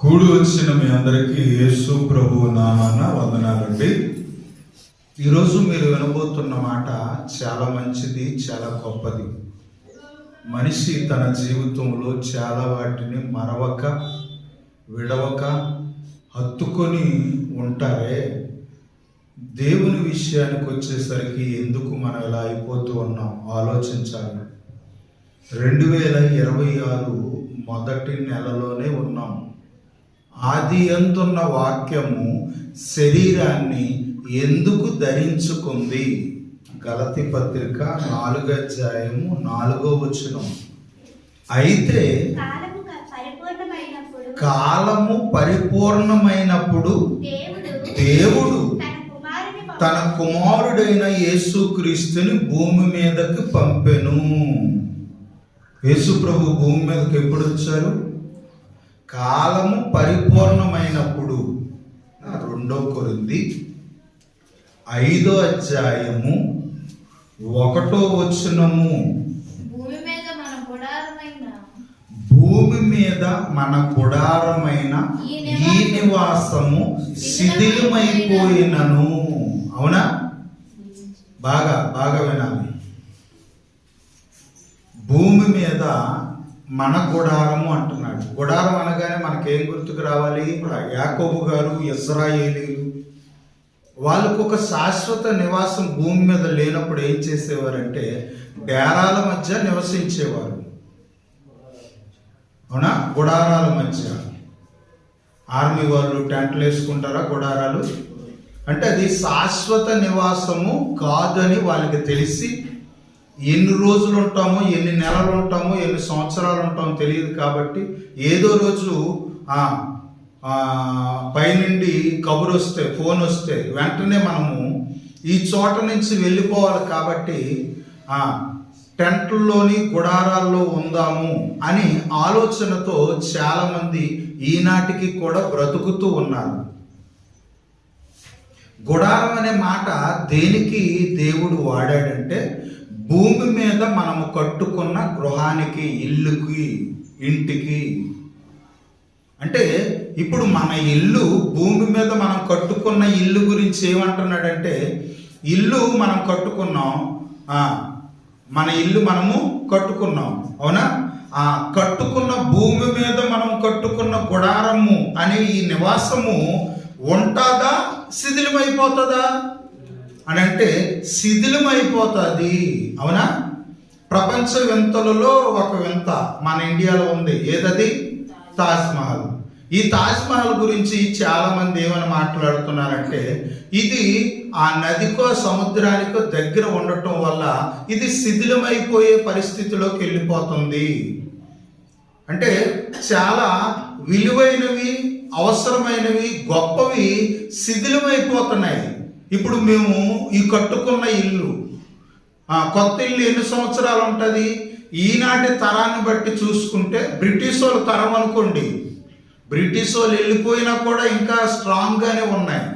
కూడి వచ్చిన మీ అందరికీ యేసు ప్రభు నామాన వందనాలండి. ఈరోజు మీరు వినబోతున్న మాట చాలా మంచిది చాలా గొప్పది. మనిషి తన జీవితంలో చాలా వాటిని మరవక విడవక హత్తుకొని ఉంటారే. దేవుని విషయానికి వచ్చేసరికి ఎందుకు మనం ఇలా అయిపోతూ ఉన్నాం? ఆలోచించాలి. రెండు వేల ఇరవై ఆరు మొదటి నెలలోనే ఉన్నాం. ఆది అందున్న వాక్యము శరీరాన్ని ఎందుకు ధరించుకుంది? గలతి పత్రిక నాలుగో అధ్యాయము నాలుగో వచనం. అయితే కాలము పరిపూర్ణమైనప్పుడు దేవుడు తన కుమారుడైన యేసుక్రీస్తుని భూమి మీదకి పంపెను. యేసు ప్రభు భూమి మీదకి ఎప్పుడు వచ్చారు? కాలము పరిపూర్ణమైనప్పుడు రెండో కొరింది ఐదో అధ్యాయము ఒకటో వచనము. భూమి మీద మన గుడారమైన భూమి మీద మన గుడారమైన ఈ నివాసము శిథిలమైపోయినను. అవునా? బాగా బాగా వినాలి. భూమి మీద మన గుడారము అంటున్నాడు. గుడారం అనగానే మనకేం గుర్తుకు రావాలి? యాకోబు గారు ఇజ్రాయేలీలు వాళ్ళకు ఒక శాశ్వత నివాసం భూమి మీద లేనప్పుడు ఏం చేసేవారంటే డేరాల మధ్య నివసించేవారు. అవునా? గుడారాల మధ్య. ఆర్మీ వాళ్ళు టెంట్లు వేసుకుంటారా గుడారాలు? అంటే అది శాశ్వత నివాసము కాదని వాళ్ళకి తెలిసి ఎన్ని రోజులు ఉంటామో ఎన్ని నెలలు ఉంటామో ఎన్ని సంవత్సరాలు ఉంటామో తెలియదు కాబట్టి ఏదో రోజు పైనుండి కబురు వస్తే ఫోన్ వస్తే వెంటనే మనము ఈ చోట నుంచి వెళ్ళిపోవాలి కాబట్టి టెంట్లోని టెంట్లలోని గుడారాల్లో ఉందాము అని ఆలోచనతో చాలామంది ఈనాటికి కూడా బ్రతుకుతూ ఉన్నారు. గుడారం అనే మాట దేనికి దేవుడు వాడాడంటే భూమి మీద మనము కట్టుకున్న గృహానికి ఇల్లుకి ఇంటికి. అంటే ఇప్పుడు మన ఇల్లు భూమి మీద మనం కట్టుకున్న ఇల్లు గురించి ఏమంటున్నాడంటే ఇల్లు మనం కట్టుకున్నాం మన ఇల్లు మనము కట్టుకున్నాం. అవునా? ఆ కట్టుకున్న భూమి మీద మనం కట్టుకున్న గుడారము అనే ఈ నివాసము ఉంటాదా? శిథిలమైపోతుందా? అని అంటే శిథిలమైపోతుంది. అవునా? ప్రపంచ వింతలలో ఒక వింత మన ఇండియాలో ఉంది. ఏదది? తాజ్మహల్ ఈ తాజ్మహల్ గురించి చాలామంది ఏమని మాట్లాడుతున్నారంటే ఇది ఆ నదికో సముద్రానికో దగ్గర ఉండటం వల్ల ఇది శిథిలమైపోయే పరిస్థితిలోకి వెళ్ళిపోతుంది. అంటే చాలా విలువైనవి అవసరమైనవి గొప్పవి శిథిలమైపోతున్నాయి. ఇప్పుడు మేము ఈ కట్టుకున్న ఇల్లు కొత్త ఇల్లు ఎన్ని సంవత్సరాలు ఉంటుంది? ఈనాటి తరాన్ని బట్టి చూసుకుంటే బ్రిటిష్ వాళ్ళ తరం అనుకోండి. బ్రిటిష్ వాళ్ళు వెళ్ళిపోయినా కూడా ఇంకా స్ట్రాంగ్గానే ఉన్నాయి.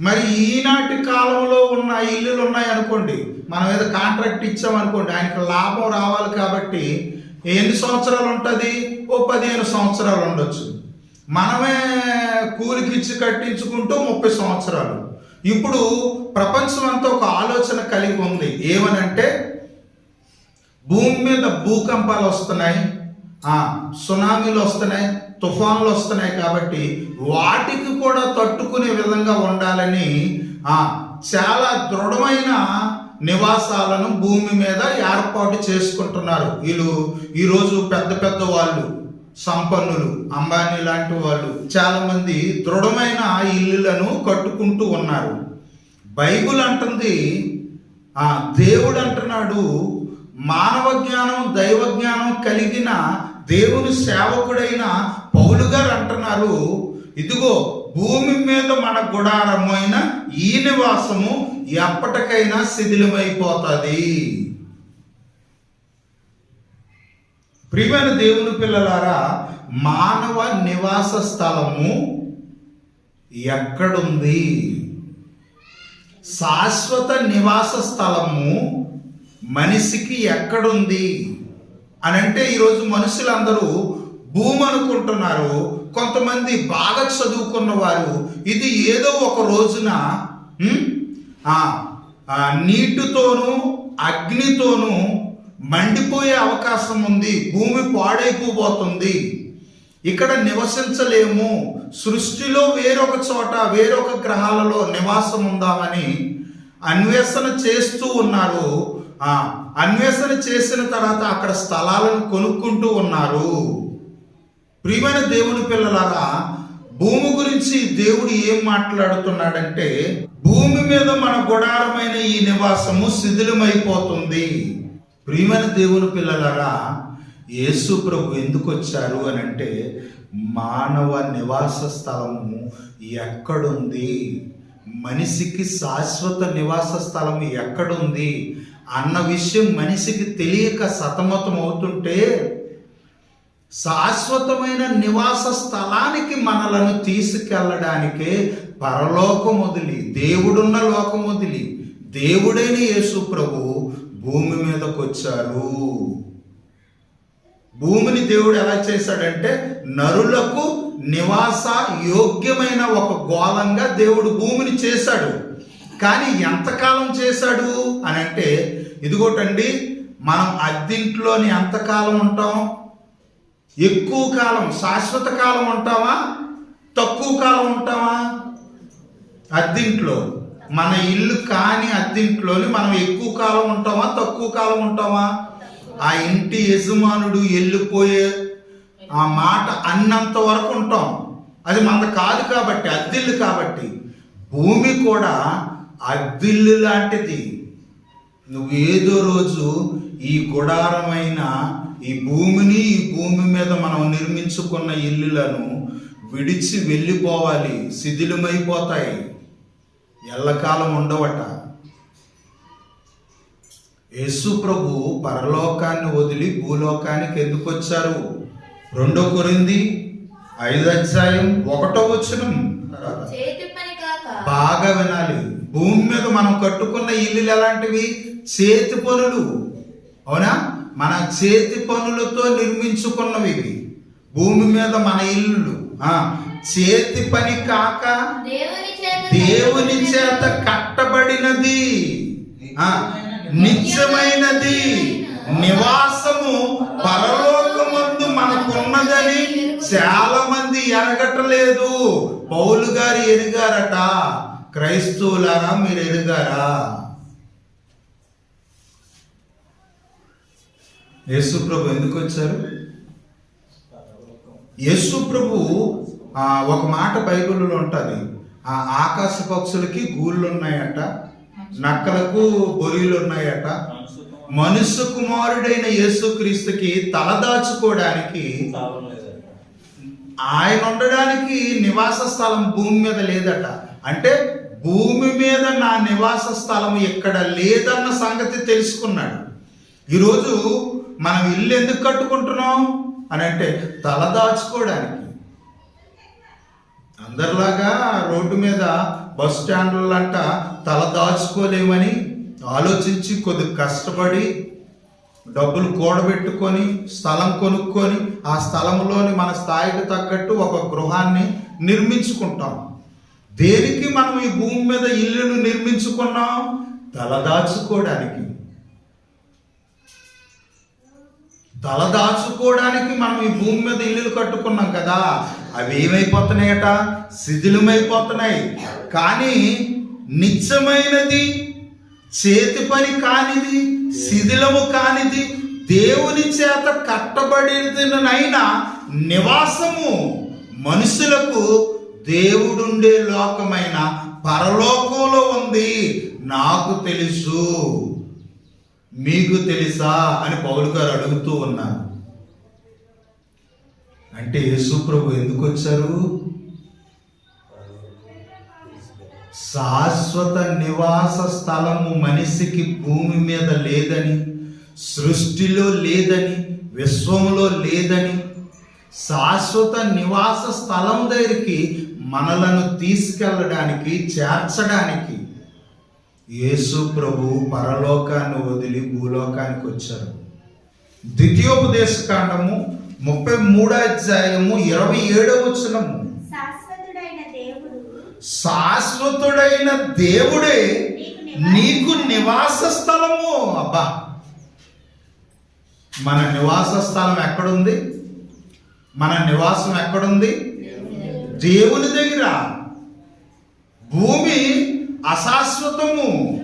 మరి ఈనాటి కాలంలో ఉన్న ఇల్లులు ఉన్నాయి అనుకోండి. మనం ఏదో కాంట్రాక్ట్ ఇచ్చామనుకోండి ఆయనకి లాభం రావాలి కాబట్టి ఎన్ని సంవత్సరాలు ఉంటుంది? ఓ పదిహేను సంవత్సరాలు ఉండొచ్చు. మనమే కూలికిచ్చి కట్టించుకుంటూ ముప్పై సంవత్సరాలు. ఇప్పుడు ప్రపంచం అంతా ఒక ఆలోచన కలిగి ఉంది. ఏమనంటే భూమి మీద భూకంపాలు వస్తున్నాయి సునామీలు వస్తున్నాయి తుఫాన్లు వస్తున్నాయి కాబట్టి వాటికి కూడా తట్టుకునే విధంగా ఉండాలని చాలా దృఢమైన నివాసాలను భూమి మీద ఏర్పాటు చేసుకుంటున్నారు. వీళ్ళు ఈరోజు పెద్ద పెద్ద వాళ్ళు. సంపన్నులు అంబానీ లాంటి వాళ్ళు చాలామంది దృఢమైన ఇల్లులను కట్టుకుంటూ ఉన్నారు. బైబుల్ అంటుంది ఆ దేవుడు అంటున్నాడు మానవ జ్ఞానం దైవ జ్ఞానం కలిగిన దేవుని సేవకుడైన పౌలు గారు అంటున్నారు ఇదిగో భూమి మీద మన గుడారమైన ఈ నివాసము ఎప్పటికైనా శిథిలమైపోతుంది. ప్రియమైన దేవుని పిల్లలారా మానవ నివాస స్థలము ఎక్కడుంది? శాశ్వత నివాస స్థలము మనిషికి ఎక్కడుంది? అని అంటే ఈరోజు మనుషులందరూ భూమి అనుకుంటున్నారు. కొంతమంది బాగా చదువుకున్న వారు ఇది ఏదో ఒక రోజున నీటితోనూ అగ్నితోనూ మండిపోయే అవకాశం ఉంది భూమి పాడైపోబోతుంది. ఇక్కడ నివసించలేము. సృష్టిలో వేరొక చోట వేరొక గ్రహాలలో నివాసం ఉందామని అన్వేషణ చేస్తూ ఉన్నారు. ఆ అన్వేషణ చేసిన తర్వాత అక్కడ స్థలాలను కొనుక్కుంటూ ఉన్నారు. ప్రియమైన దేవుని పిల్లలారా భూమి గురించి దేవుడు ఏం మాట్లాడుతున్నాడంటే భూమి మీద మన గుడారమైన ఈ నివాసము శిథిలమైపోతుంది. ప్రియమైన దేవుని పిల్లలారా యేసు ప్రభు ఎందుకు వచ్చారు అని అంటే మానవ నివాస స్థలము ఎక్కడుంది? మనిషికి శాశ్వత నివాస స్థలం ఎక్కడుంది? అన్న విషయం మనిషికి తెలియక సతమతం అవుతుంటే శాశ్వతమైన నివాస స్థలానికి మనలను తీసుకెళ్ళడానికే పరలోకం వదిలి దేవుడున్న లోకం వదిలి దేవుడైన యేసు ప్రభు భూమి మీదకు వచ్చారు భూమిని దేవుడు ఎలా చేశాడంటే నరులకు నివాస యోగ్యమైన ఒక గోళంగా దేవుడు భూమిని చేశాడు. కానీ ఎంతకాలం చేశాడు అని అంటే ఇదిగోటండి మనం అద్దింట్లోని ఎంతకాలం ఉంటాం? ఎక్కువ కాలం శాశ్వత కాలం ఉంటామా? తక్కువ కాలం ఉంటామా? అద్దింట్లో. మన ఇల్లు కాని అద్దెంట్లోని మనం ఎక్కువ కాలం ఉంటామా తక్కువ కాలం ఉంటామా? ఆ ఇంటి యజమానుడు వెళ్ళిపోయే ఆ మాట అన్నంత వరకు ఉంటాం. అది మన కాదు కాబట్టి అద్దిల్లు కాబట్టి. భూమి కూడా అద్దిల్లు లాంటిది. నువ్వు ఏదో రోజు ఈ గుడారమైన ఈ భూమిని ఈ భూమి మీద మనం నిర్మించుకున్న ఇల్లులను విడిచి వెళ్ళిపోవాలి. శిథిలమైపోతాయి. ఎల్లకాలం ఉండవట. యేసు ప్రభు పరలోకాన్ని వదిలి భూలోకానికి ఎందుకు వచ్చారు? రెండో కొరింది ఐదు అధ్యాయం ఒకటో కాక బాగా వినాలి. భూమి మీద మనం కట్టుకున్న ఇల్లులు ఎలాంటివి? చేతి పనులు. అవునా? మన చేతి పనులతో నిర్మించుకున్నవి ఇవి. భూమి మీద మన ఇల్లు. ఆ చేతి పని కాక దేవుని చేత కట్టబడినది. నిత్యమైనది. నివాసము పరలోకమందు మనకున్నదని చాలా మంది ఎరగటలేదు. పౌలు గారు ఎరిగారట. క్రైస్తవులారా మీరు ఎరిగారా? యేసు ప్రభు ఎందుకు వచ్చారు? యేసు ప్రభు ఆ, ఒక మాట బైబిల్లో ఉంటుంది. ఆ ఆకాశ పక్షులకి గూళ్ళు ఉన్నాయట నక్కలకు బొరియలు ఉన్నాయట మనుష్య కుమారుడైన యేసుక్రీస్తుకి తలదాచుకోవడానికి ఆయన ఉండడానికి నివాస స్థలం భూమి మీద లేదట. అంటే భూమి మీద నా నివాస స్థలం ఎక్కడ లేదన్న సంగతి తెలుసుకున్నాడు. ఈరోజు మనం ఇల్లు ఎందుకు కట్టుకుంటున్నాం? అని అంటే తలదాచుకోవడానికి అందరిలాగా రోడ్డు మీద బస్ స్టాండ్లంట తల దాచుకోలేమని ఆలోచించి కొద్ది కష్టపడి డబ్బులు కూడబెట్టుకొని స్థలం కొనుక్కొని ఆ స్థలంలోని మన స్థాయికి తగ్గట్టు ఒక గృహాన్ని నిర్మించుకుంటాం. దేనికి మనం ఈ భూమి మీద ఇల్లును నిర్మించుకున్నాం? తలదాచుకోవడానికి తల దాచుకోవడానికి మనం ఈ భూమి మీద ఇల్లులు కట్టుకున్నాం కదా. అవి ఏమైపోతున్నాయట? శిథిలమైపోతున్నాయి. కానీ నిత్యమైనది చేతి పని కానిది శిథిలము కానిది దేవుని చేత కట్టబడినైనా నివాసము మనుషులకు దేవుడుండే లోకమైన పరలోకంలో ఉంది. నాకు తెలుసు. మీకు తెలుసా? అని పౌలు గారు అడుగుతూ ఉన్నారు. అంటే యేసు ప్రభు ఎందుకు వచ్చారు శాశ్వత నివాస స్థలము మనిషికి భూమి మీద లేదని సృష్టిలో లేదని విశ్వంలో లేదని శాశ్వత నివాస స్థలం దగ్గరికి మనలను తీసుకెళ్ళడానికి చేర్చడానికి యేసు ప్రభు పరలోకాన్ని వదిలి భూలోకానికి వచ్చారు. ద్వితీయోపదేశ కాండము ముప్పై మూడో అధ్యాయము ఇరవై ఏడవ వచనము. శాశ్వతుడైన దేవుడు శాశ్వతుడైన దేవుడే నీకు నివాస స్థలము. అబ్బా. మన నివాస స్థలం ఎక్కడుంది? మన నివాసం ఎక్కడుంది? దేవుని దగ్గర. భూమి అశాశ్వతము.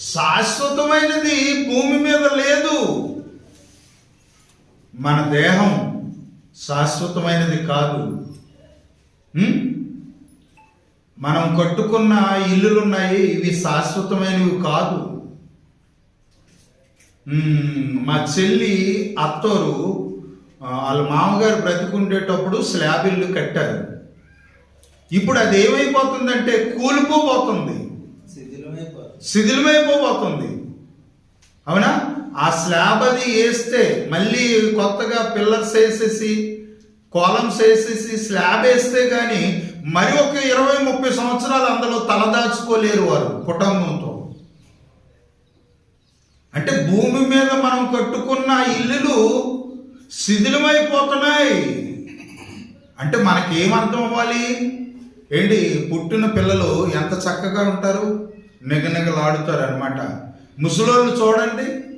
శాశ్వతమైనది భూమి మీద లేదు. మన దేహం శాశ్వతమైనది కాదు? మనం కట్టుకున్న ఇల్లులు ఉన్నాయి ఇవి శాశ్వతమైనవి కాదు. మా చెల్లి అత్తోరు వాళ్ళ మామగారు బ్రతికుండేటప్పుడు స్లాబ్ ఇల్లు కట్టారు. ఇప్పుడు అది ఏమైపోతుందంటే కూలిపోబోతుంది. శిథిలమైపోబోతుంది అవునా? ఆ స్లాబ్ అది వేస్తే మళ్ళీ కొత్తగా పిల్లర్స్ వేసేసి కాలమ్స్ వేసేసి స్లాబ్ వేస్తే కానీ మరి ఒక ఇరవై ముప్పై సంవత్సరాలు అందులో తలదాచుకోలేరు వారు కుటుంబంతో. అంటే భూమి మీద మనం కట్టుకున్న ఇల్లులు శిథిలమైపోతున్నాయి. అంటే మనకేం అర్థం అవ్వాలి? ఏంటి? పుట్టిన పిల్లలు ఎంత చక్కగా ఉంటారు? నిగనిగలాడుతారు అనమాట ముసలోళ్ళు చూడండి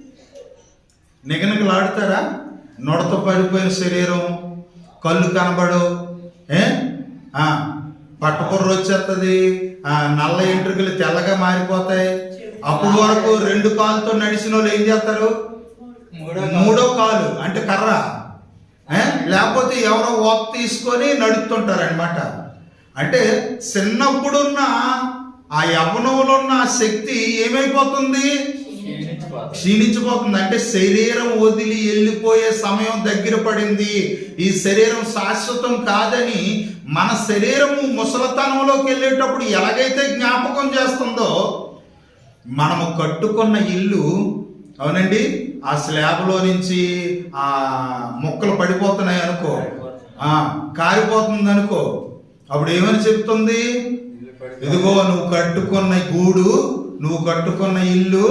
నిగనిగలాడుతారా? నొడత పడిపోయిన శరీరం కళ్ళు కనబడు ఏ? పట్టపుర్ర వచ్చేస్తుంది నల్ల ఎంట్రుకలు తెల్లగా మారిపోతాయి. అప్పుడు వరకు రెండు కాళ్ళతో నడిచిన వాళ్ళు ఏం చేస్తారు? మూడో కాలు అంటే కర్ర లేకపోతే ఎవరో వాక్ తీసుకొని నడుపుతుంటారనమాట అంటే చిన్నప్పుడున్న ఆ యవ్వనంలో ఉన్న శక్తి ఏమైపోతుంది? క్షీణించిపోతుంది అంటే శరీరం వదిలి వెళ్ళిపోయే సమయం దగ్గర పడింది. ఈ శరీరం శాశ్వతం కాదని మన శరీరము ముసలతనంలోకి వెళ్ళేటప్పుడు ఎలాగైతే జ్ఞాపకం చేస్తుందో మనము కట్టుకున్న ఇల్లు అవునండి ఆ స్లాబ్లో నుంచి ఆ మొక్కలు పడిపోతున్నాయి అనుకో ఆ కారిపోతుంది అనుకో అప్పుడు ఏమని చెప్తుంది? ఇదిగో నువ్వు కట్టుకున్న గూడు నువ్వు కట్టుకున్న ఇల్లు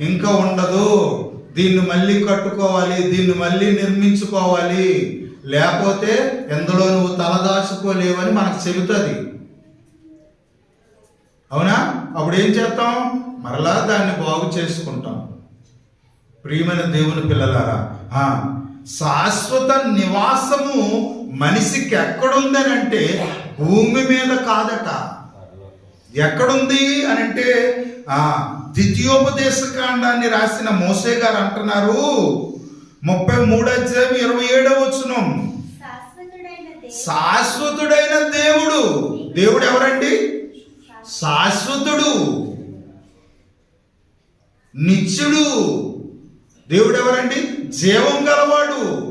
ఇంకా ఉండదు. దీన్ని మళ్ళీ కట్టుకోవాలి దీన్ని మళ్ళీ నిర్మించుకోవాలి. లేకపోతే ఎందులో నువ్వు తలదాచుకోలేవని మనకు చెబుతుంది. అవునా? అప్పుడు ఏం చేస్తాం? మరలా దాన్ని బాగు చేసుకుంటాం. ప్రియమైన దేవుని పిల్లలారా శాశ్వత నివాసము మనిషికి ఎక్కడుందని అంటే భూమి మీద కాదట. ఎక్కడుంది అని అంటే ద్వితీయోపదేశ కాండాన్ని రాసిన మోసే గారు అంటున్నారు. ముప్పై మూడు అధ్యాయం ఇరవై ఏడవ వచ్చును శాశ్వతుడైన దేవుడు. దేవుడు. ఎవరండి? శాశ్వతుడు. నిత్యుడు. దేవుడు ఎవరండి? జీవం గలవాడు.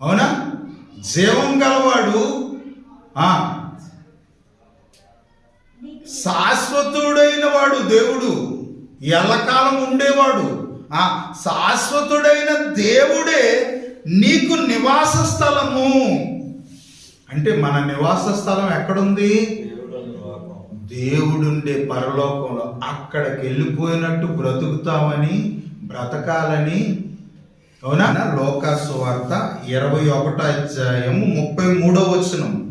అవునా? జీవం గలవాడు. శాశ్వతుడైన వాడు దేవుడు. ఎల్లకాలం ఉండేవాడు. ఆ శాశ్వతుడైన దేవుడే నీకు నివాస స్థలము. అంటే మన నివాస స్థలం ఎక్కడుంది? దేవుడుండే పరలోకంలో. అక్కడికి వెళ్ళిపోయినట్టు బ్రతుకుతామని బ్రతకాలని. అవునా? లోకాసు వార్త ఇరవై ఒకటో అధ్యాయము ముప్పై మూడో వచనం.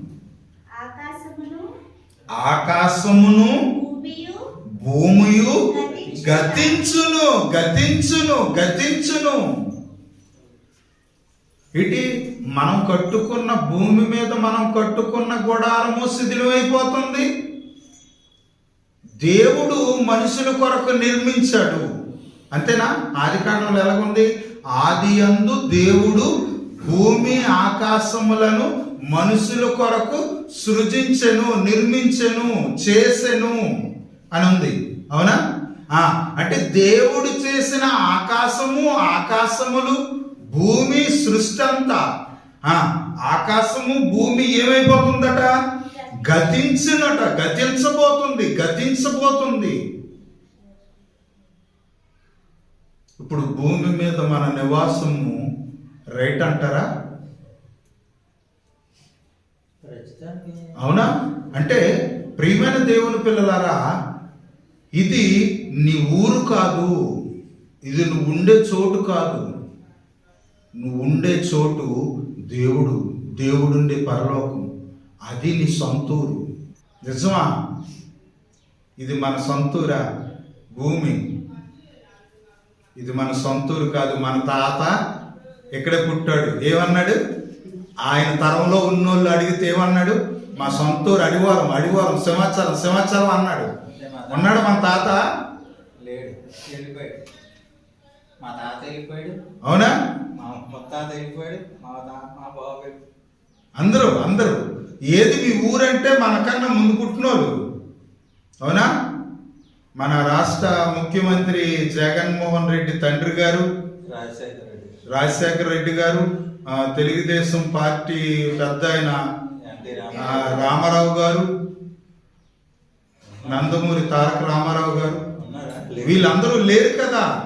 ఆకాశమును భూమియు గతించును. గతించును గతించును ఇటు మనం కట్టుకున్న భూమి మీద మనం కట్టుకున్న గుడారము శిథిలమైపోతుంది దేవుడు మనుషుల కొరకు నిర్మించాడు. అంతేనా? ఆది కాండంలో ఎలాగుంది? ఆది అందు దేవుడు భూమి ఆకాశములను మనుషుల కొరకు సృజించెను నిర్మించెను చేసెను అని ఉంది. అవునా? ఆ, అంటే దేవుడు చేసిన ఆకాశము ఆకాశములు భూమి సృష్టి అంతా. ఆ, ఆకాశము భూమి ఏమైపోతుందట? గతించినట గతించబోతుంది గతించబోతుంది. ఇప్పుడు భూమి మీద మన నివాసము రైట్ అంటారా? అవునా? అంటే ప్రియమైన దేవుని పిల్లలారా ఇది నీ ఊరు కాదు. ఇది నువ్వు ఉండే చోటు కాదు. నువ్వు ఉండే చోటు దేవుడు దేవుడుండే పరలోకం. అది నీ సొంతూరు. నిజమా? ఇది మన సొంతూరా? భూమి. ఇది మన సొంతూరు కాదు. మన తాత ఇక్కడే పుట్టాడు? ఏమన్నాడు? ఆయన తరంలో ఉన్నోళ్ళు అడిగితే ఏమన్నాడు? మా సొంతూరు అడివారం అడివారం సింహాచలం సింహాచలం అన్నాడు. ఉన్నాడు మన తాత? లేడు వెళ్ళిపోయాడు. మా తాత వెళ్ళిపోయాడు. అవునా? మా ముత్తాత వెళ్ళిపోయాడు. మా మా బాబు. అందరూ అందరూ. ఏది మీ ఊరంటే మనకన్నా ముందు పుట్టినోళ్ళు. అవునా? మన రాష్ట్ర ముఖ్యమంత్రి జగన్మోహన్ రెడ్డి తండ్రి గారు రాజశేఖర రెడ్డి. రాజశేఖర రెడ్డి గారు తెలుగుదేశం పార్టీ పెద్ద ఆయన రామారావు గారు నందమూరి తారక రామారావు గారు. వీళ్ళందరూ లేరు కదా.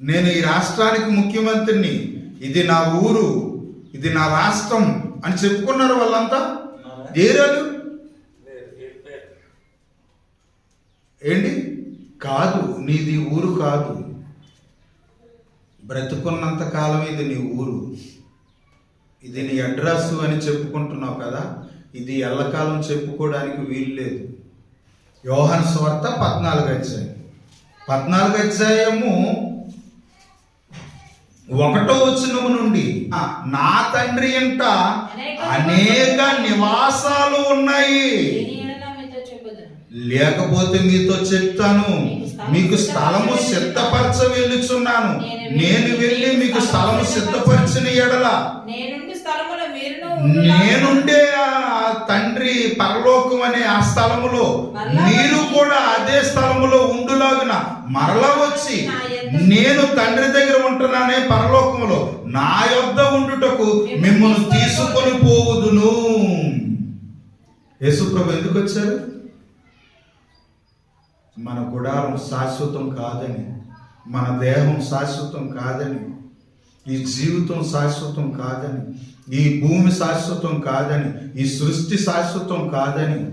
నేను ఈ రాష్ట్రానికి ముఖ్యమంత్రిని. ఇది నా ఊరు ఇది నా రాష్ట్రం అని చెప్పుకున్నారు వాళ్ళంతా? ఏరాలు. ఏంటి? కాదు నీది ఊరు కాదు. బ్రతుకున్నంత కాలం ఇది నీ ఊరు. ఇది నీ అడ్రస్ అని చెప్పుకుంటున్నావు కదా ఇది ఎల్లకాలం చెప్పుకోవడానికి వీలు లేదు. యోహన్ స్వార్త పద్నాలుగు అధ్యాయం. పద్నాలుగు అధ్యాయము ఒకటో వచనము నుండి నా తండ్రి ఇంట అనేక నివాసాలు ఉన్నాయి. లేకపోతే మీతో చెప్తాను. మీకు స్థలము సిద్ధపరచ వెళ్ళుచున్నాను నేను వెళ్ళి మీకు స్థలము సిద్ధపరిచిన ఎడల నేనుండి తండ్రి పరలోకం అనే ఆ స్థలములో. మీరు కూడా అదే స్థలములో ఉండులాగున మరలా వచ్చి నేను తండ్రి దగ్గర ఉంటున్నానే పరలోకములో. నా యొద్ద ఉండుటకు మిమ్మల్ని తీసుకొని పోవుదును. యేసుప్రభు ఎందుకు వచ్చారు? మన గుడారం శాశ్వతం కాదని మన దేహం శాశ్వతం కాదని ఈ జీవితం శాశ్వతం కాదని ఈ భూమి శాశ్వతం కాదని ఈ సృష్టి శాశ్వతం కాదని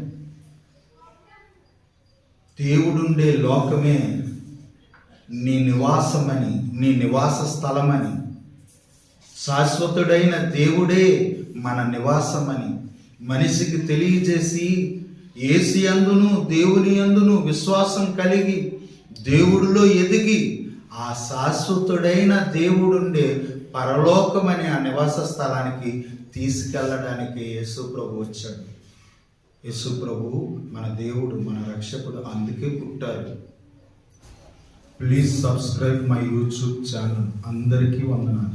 దేవుడుండే లోకమే నీ నివాసమని నీ నివాస స్థలమని. శాశ్వతుడైన దేవుడే మన నివాసమని మనిషికి తెలియజేసి ఏసి అందును దేవుని అందును విశ్వాసం కలిగి దేవుడిలో ఎదిగి ఆ శాశ్వతుడైన దేవుడుండే పరలోకమనే ఆ నివాస స్థలానికి తీసుకెళ్ళడానికి యేసు ప్రభు వచ్చాడు. యేసు ప్రభు మన దేవుడు మన రక్షకుడు అందుకే పుట్టారు. Please subscribe my YouTube channel. అందరికీ వందనాలు.